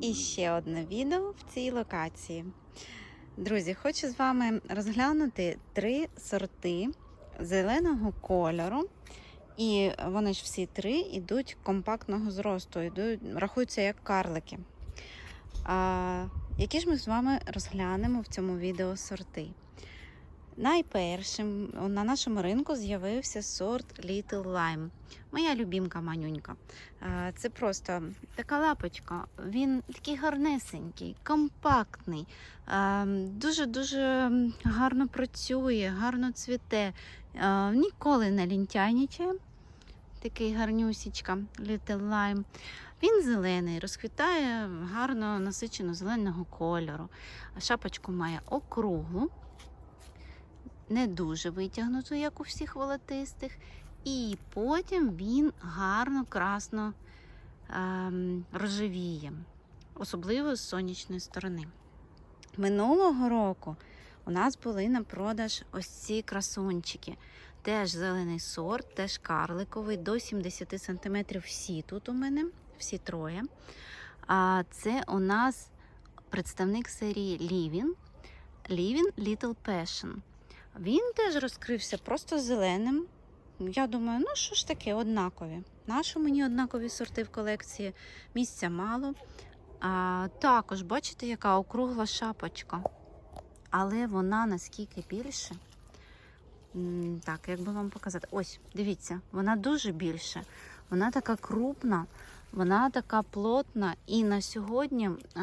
І ще одне відео в цій локації. Друзі, хочу з вами розглянути три сорти зеленого кольору. І вони ж всі три йдуть компактного зросту, йдуть, рахуються як карлики. А, які ж ми з вами розглянемо в цьому відео сорти? Найпершим на нашому ринку з'явився сорт Little Lime. Моя любімка манюнька. Е, Це просто така лапочка. Він такий гарнесенький, компактний, е, дуже-дуже гарно працює, гарно цвіте, е, ніколи не лінтяйнічає. Такий гарнюсічка, Little Lime. Він зелений, розквітає гарно насичено зеленого кольору. Шапочку має округлу не дуже витягнуту, як у всіх волотистих. І потім він гарно, красно ем, рожевіє, особливо з сонячної сторони. Минулого року у нас були на продаж ось ці красунчики. Теж зелений сорт, теж карликовий, до 70 см всі тут у мене, всі троє. А це у нас представник серії Living, Living Little Passion. Він теж розкрився просто зеленим. Я думаю, ну що ж таке, однакові. Нащо мені однакові сорти в колекції? Місця мало. А, також, бачите, яка округла шапочка. Але вона наскільки більше. Так, як би вам показати? Ось, дивіться, вона дуже більше. Вона така крупна, вона така плотна. І на сьогодні а,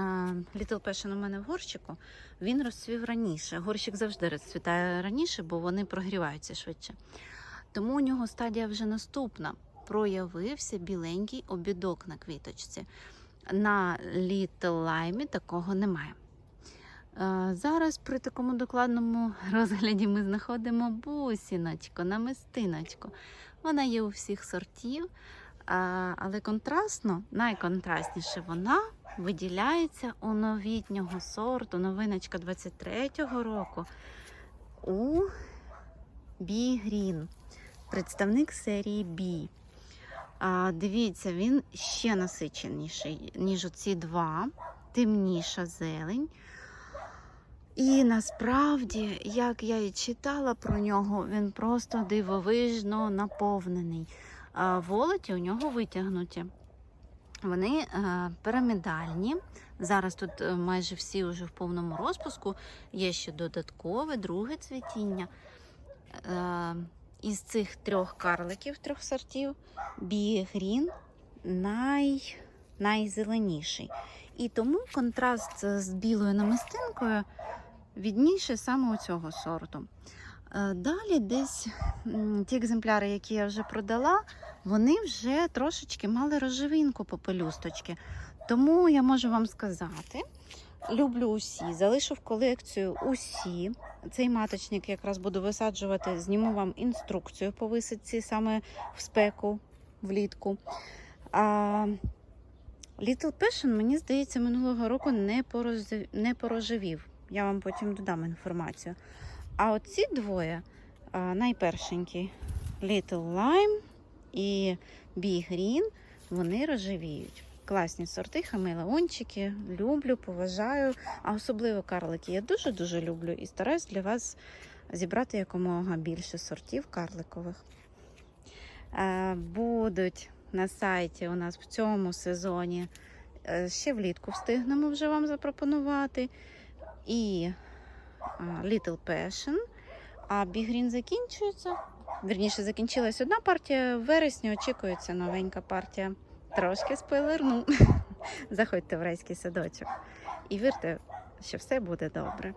Little Passion у мене в горщику. Він розцвів раніше. Горщик завжди розцвітає раніше, бо вони прогріваються швидше. Тому у нього стадія вже наступна. Проявився біленький обідок на квіточці. На Little Lime такого немає. Е, Зараз при такому докладному розгляді ми знаходимо бусіночку, намистиночку. Вона є у всіх сортів, але контрастно, найконтрастніше вона виділяється у новітнього сорту, новиночка 23-го року у Green, представник серії B. Дивіться, він ще насиченіший, ніж оці два, темніша зелень. І насправді, як я і читала про нього, він просто дивовижно наповнений. Волоті у нього витягнуті. Вони е, пірамідальні. Зараз тут е, майже всі вже в повному розпуску. Є ще додаткове, друге цвітіння. Е, із цих трьох карликів, трьох сортів, Бі Грін най, найзеленіший. І тому контраст з білою намистинкою відніше саме у цього сорту. Е, Далі десь ті екземпляри, які я вже продала, вони вже трошечки мали рожевинку по пелюсточки. Тому я можу вам сказати, люблю усі, залишу в колекцію усі. Цей маточник якраз буду висаджувати, зніму вам інструкцію по висадці саме в спеку влітку. А Little Passion, мені здається, минулого року не, порожевів. Я вам потім додам інформацію. А оці двоє найпершенькі Little Lime і Bee Green, вони рожевіють. Класні сорти, хамелеончики, люблю, поважаю. А особливо карлики я дуже-дуже люблю і стараюсь для вас зібрати якомога більше сортів карликових. Е, Будуть на сайті у нас в цьому сезоні. е, Ще влітку встигнемо вже вам запропонувати. І Little Passion. А Big Green закінчується. Вірніше, закінчилась одна партія. В вересні очікується новенька партія. Трошки спойлерну. Заходьте в райський садочок. І вірте, що все буде добре.